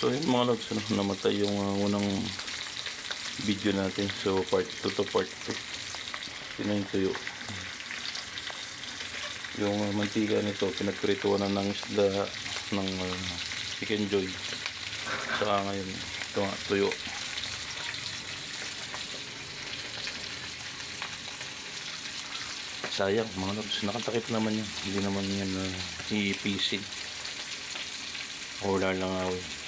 So yun mga lods, ano, namatay yung uh, unang video natin. So part 2 to part 2. Yun yung tuyo. Yung uh, mantika nito, pinagprituan na ng isda ng uh, chicken joy. Saka ngayon, ito nga, tuyo. Sayang mga lods, nakatakip naman yan. Hindi naman yan uh, iipisin. Wala lang ako. eh.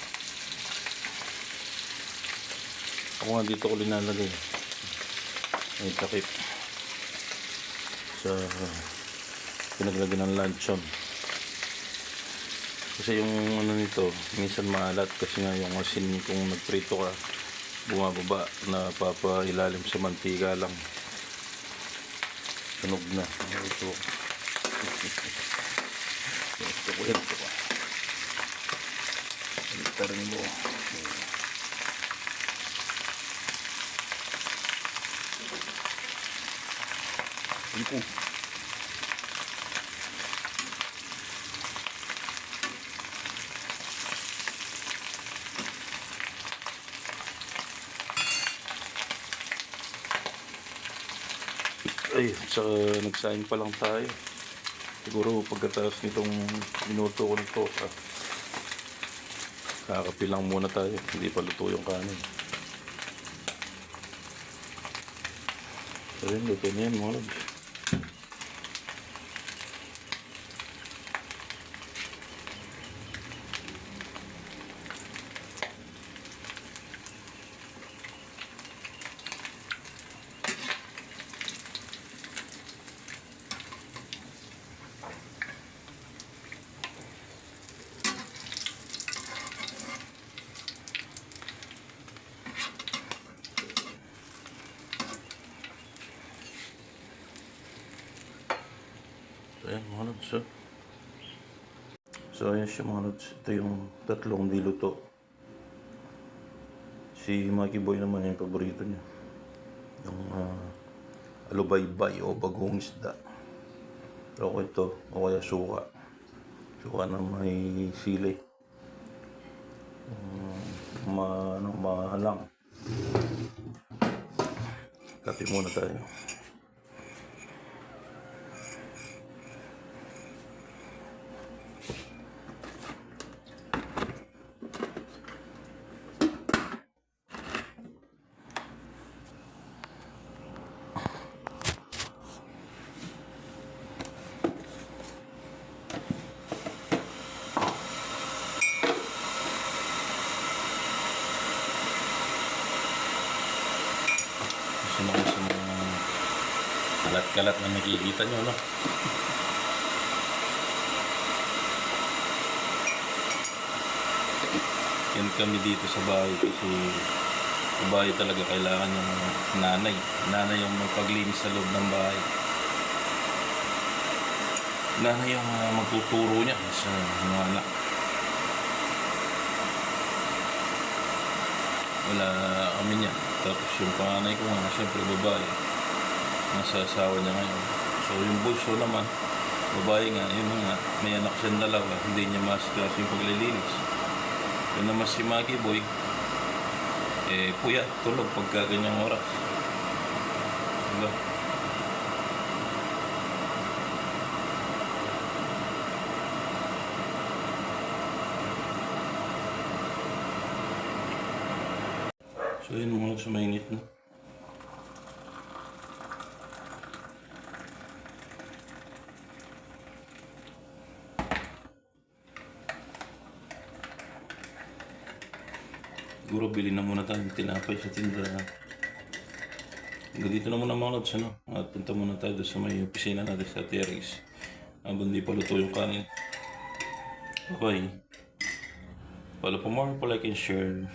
Ako nga dito ko linalagay. May takip. Sa pinaglagyan ng luncheon. Kasi yung ano nito, minsan maalat kasi nga yung asin kung nagprito ka, bumababa na papailalim sa mantika lang. Tunog na. Ito? Ito ko ito ko. Tarin mo. Ito. Ay, tsaka nagsaing pa lang tayo. Siguro pagkatapos nitong minuto ko nito, ah, kakapi lang muna tayo. Hindi pa luto yung kanin. Yun, luto na yan mga ayan mga lods. So, so ayan siya mga lods. Ito yung tatlong diluto. Si Mikey Boy naman yung paborito niya. Yung uh, alubaybay o bagong isda. Ako ito, o kaya suka. Suka na may sili. Um, ma, ano, mahalang. Kape muna tayo. Gusto mo sa mga kalat-kalat na nakikita nyo, no? Yan kami dito sa bahay kasi sa bahay talaga kailangan yung nanay. Nanay yung magpaglinis sa loob ng bahay. Nanay yung uh, magtuturo niya sa mga anak. Wala kami niya. Tapos yung panganay ko nga, siyempre babae. Nasa asawa niya ngayon. So yung bulso naman, babae nga, yun nga, may anak siyang dalawa, hindi niya maskas yung paglilinis. Yun naman si Maggie Boy, eh, puyat, tulog pagka ganyang oras. Diba? So yun mga sumainit na. Siguro bili na muna tayo tinapay sa tindahan. Dito na muna mga lods, ano? At punta muna tayo sa may opisina natin sa Terrace. Habang di pa luto yung kanin. Bye-bye. Follow for more, like and share.